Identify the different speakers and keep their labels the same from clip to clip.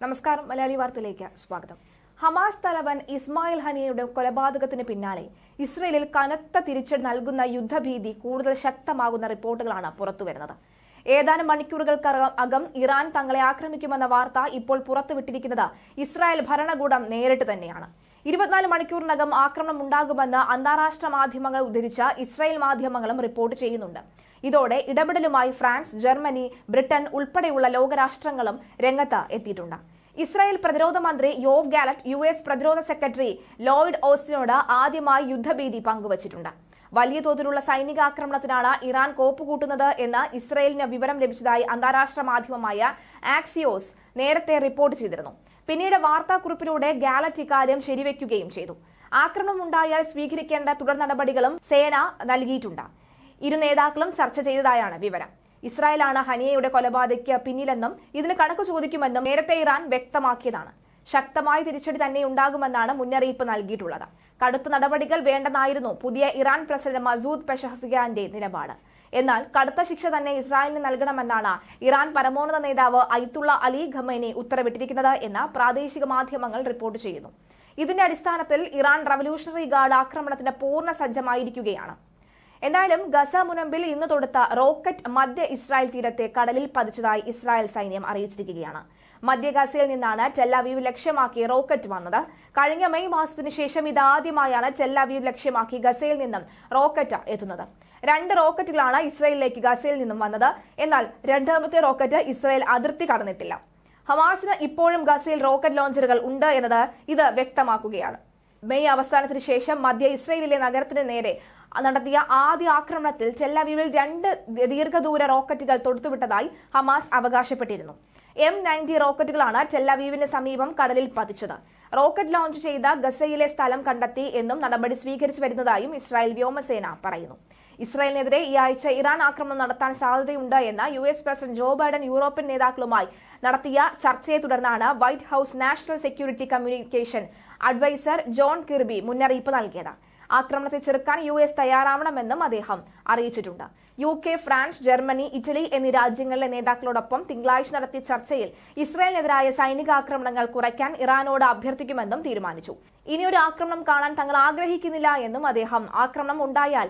Speaker 1: നമസ്കാരം മലയാളി വാർത്തയിലേക്ക് സ്വാഗതം. ഹമാസ് തലവൻ ഇസ്മായിൽ ഹനിയയുടെ കൊലപാതകത്തിന് പിന്നാലെ ഇസ്രയേലിൽ കനത്ത തിരിച്ചടി നൽകുന്ന യുദ്ധഭീതി കൂടുതൽ ശക്തമാകുന്ന റിപ്പോർട്ടുകളാണ് പുറത്തുവരുന്നത് ഏതാനും മണിക്കൂറുകൾക്കകം അകം ഇറാൻ തങ്ങളെ ആക്രമിക്കുമെന്ന വാർത്ത ഇപ്പോൾ പുറത്തുവിട്ടിരിക്കുന്നത് ഇസ്രായേൽ ഭരണകൂടം നേരിട്ട് തന്നെയാണ്. ഇരുപത്തിനാല് മണിക്കൂറിനകം ആക്രമണം ഉണ്ടാകുമെന്ന് അന്താരാഷ്ട്ര മാധ്യമങ്ങൾ ഉദ്ധരിച്ച ഇസ്രായേൽ മാധ്യമങ്ങളും റിപ്പോർട്ട് ചെയ്യുന്നുണ്ട്. ഇതോടെ ഇടപെടലുമായി ഫ്രാൻസ് ജർമ്മനി ബ്രിട്ടൻ ഉൾപ്പെടെയുള്ള ലോകരാഷ്ട്രങ്ങളും രംഗത്ത് എത്തിയിട്ടുണ്ട്. ഇസ്രായേൽ പ്രതിരോധ മന്ത്രി യോവ് ഗാലറ്റ് യു എസ് പ്രതിരോധ സെക്രട്ടറി ലോയിഡ് ഓസ്റ്റിനോട് ആദ്യമായി യുദ്ധഭീതി പങ്കുവച്ചിട്ടുണ്ട്. വലിയ തോതിലുള്ള സൈനിക ആക്രമണത്തിനാണ് ഇറാൻ കോപ്പുകൂട്ടുന്നത് എന്ന് ഇസ്രായേലിന് വിവരം ലഭിച്ചതായി അന്താരാഷ്ട്ര മാധ്യമമായ ആക്സിയോസ് നേരത്തെ റിപ്പോർട്ട് ചെയ്തിരുന്നു. പിന്നീട് വാർത്താക്കുറിപ്പിലൂടെ ഗാലറ്റ് ഇക്കാര്യം ശരിവെക്കുകയും ചെയ്തു. ആക്രമണം ഉണ്ടായാൽ സ്വീകരിക്കേണ്ട തുടർ നടപടികളും സേന നൽകിയിട്ടുണ്ട്. ഇരു നേതാക്കളും ചർച്ച ചെയ്തതായാണ് വിവരം. ഇസ്രായേലാണ് ഹനിയയുടെ കൊലപാതകയ്ക്ക് പിന്നിലെന്നും ഇതിന് കണക്ക് ചോദിക്കുമെന്നും നേരത്തെ ഇറാൻ വ്യക്തമാക്കിയതാണ്. ശക്തമായ തിരിച്ചടി തന്നെ ഉണ്ടാകുമെന്നാണ് മുന്നറിയിപ്പ് നൽകിയിട്ടുള്ളത്. കടുത്ത നടപടികൾ വേണ്ടെന്നായിരുന്നു പുതിയ ഇറാൻ പ്രസിഡന്റ് മസൂദ് പെഷഹസിയാന്റെ നിലപാട്. എന്നാൽ കടുത്ത ശിക്ഷ തന്നെ ഇസ്രായേലിന് നൽകണമെന്നാണ് ഇറാൻ പരമോന്നത നേതാവ് അയ്ത്തുള്ള അലി ഖമേനി ഉത്തരവിട്ടിരിക്കുന്നത് എന്ന് പ്രാദേശിക മാധ്യമങ്ങൾ റിപ്പോർട്ട് ചെയ്യുന്നു. ഇതിന്റെ അടിസ്ഥാനത്തിൽ ഇറാൻ റവല്യൂഷണറി ഗാർഡ് ആക്രമണത്തിന് പൂർണ സജ്ജമായിരിക്കുകയാണ്. എന്തായാലും ഗസ മുനമ്പിൽ ഇന്ന് തൊടുത്ത റോക്കറ്റ് മധ്യ ഇസ്രായേൽ തീരത്തെ കടലിൽ പതിച്ചതായി ഇസ്രായേൽ സൈന്യം അറിയിച്ചിരിക്കുകയാണ്. മധ്യ ഗസയിൽ നിന്നാണ് ചെല്ലാവീവ് ലക്ഷ്യമാക്കി റോക്കറ്റ് വന്നത്. കഴിഞ്ഞ മെയ് മാസത്തിന് ശേഷം ഇതാദ്യമായാണ് ചെല്ലാവീവ് ലക്ഷ്യമാക്കി ഗസയിൽ നിന്നും റോക്കറ്റ് എത്തുന്നത്. രണ്ട് റോക്കറ്റുകളാണ് ഇസ്രായേലിലേക്ക് ഗസയിൽ നിന്നും വന്നത്. എന്നാൽ രണ്ടാമത്തെ റോക്കറ്റ് ഇസ്രായേൽ അതിർത്തി കടന്നിട്ടില്ല. ഹമാസിന് ഇപ്പോഴും ഗസയിൽ റോക്കറ്റ് ലോഞ്ചറുകൾ ഉണ്ട് എന്നത് ഇത് വ്യക്തമാക്കുകയാണ്. മെയ് അവസാനത്തിന് ശേഷം മധ്യ ഇസ്രയേലിലെ നഗരത്തിന് നേരെ നടത്തിയ ആദ്യ ആക്രമണത്തിൽ ടെല്ലവീവിൽ രണ്ട് ദീർഘദൂര റോക്കറ്റുകൾ തൊടുത്തുവിട്ടതായി ഹമാസ് അവകാശപ്പെട്ടിരുന്നു. എം നയന്റി റോക്കറ്റുകളാണ് ടെല്ലവീവിന് സമീപം കടലിൽ പതിച്ചത്. റോക്കറ്റ് ലോഞ്ച് ചെയ്ത ഗസയിലെ സ്ഥലം കണ്ടെത്തി എന്നും നടപടി സ്വീകരിച്ചു വരുന്നതായും ഇസ്രായേൽ വ്യോമസേന പറയുന്നു. ഇസ്രായേലിനെതിരെ ഈ ആഴ്ച ഇറാൻ ആക്രമണം നടത്താൻ സാധ്യതയുണ്ട് എന്ന് U S president Joe Biden European നേതാക്കളുമായി നടത്തിയ ചർച്ചയെ തുടർന്നാണ് White House national security communication adviser John Kirby മുന്നറിയിപ്പ് നൽകിയത്. ആക്രമണത്തെ ചെറുക്കാൻ യു എസ് തയ്യാറാവണമെന്നും അദ്ദേഹം അറിയിച്ചിട്ടുണ്ട്. U K France Germany Italy എന്നീ രാജ്യങ്ങളിലെ നേതാക്കളോടൊപ്പം തിങ്കളാഴ്ച നടത്തിയ ചർച്ചയിൽ ഇസ്രായേലിനെതിരായ സൈനിക ആക്രമണങ്ങൾ കുറയ്ക്കാൻ ഇറാനോട് അഭ്യർത്ഥിക്കുമെന്നും തീരുമാനിച്ചു. ഇനിയൊരു ആക്രമണം കാണാൻ തങ്ങൾ ആഗ്രഹിക്കുന്നില്ല എന്നും അദ്ദേഹം ആക്രമണം ഉണ്ടായാൽ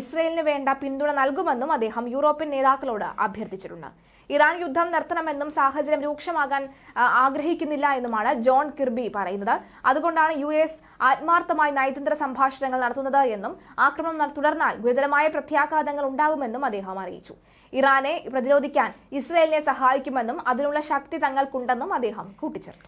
Speaker 1: ഇസ്രയേലിന് വേണ്ട പിന്തുണ നൽകുമെന്നും അദ്ദേഹം യൂറോപ്യൻ നേതാക്കളോട് അഭ്യർത്ഥിച്ചിട്ടുണ്ട്. ഇറാൻ യുദ്ധം നിർത്തണമെന്നും സാഹചര്യം രൂക്ഷമാകാൻ ആഗ്രഹിക്കുന്നില്ല എന്നുമാണ് ജോൺ കിർബി പറയുന്നത്. അതുകൊണ്ടാണ് യു എസ് ആത്മാർത്ഥമായി നയതന്ത്ര സംഭാഷണങ്ങൾ നടത്തുന്നത് എന്നും ആക്രമണം തുടർന്നാൽ ഗുരുതരമായ പ്രത്യാഘാതങ്ങൾ ഉണ്ടാകുമെന്നും അദ്ദേഹം അറിയിച്ചു. ഇറാനെ പ്രതിരോധിക്കാൻ ഇസ്രയേലിനെ സഹായിക്കുമെന്നും അതിനുള്ള ശക്തി തങ്ങൾക്കുണ്ടെന്നും അദ്ദേഹം കൂട്ടിച്ചേർത്തു.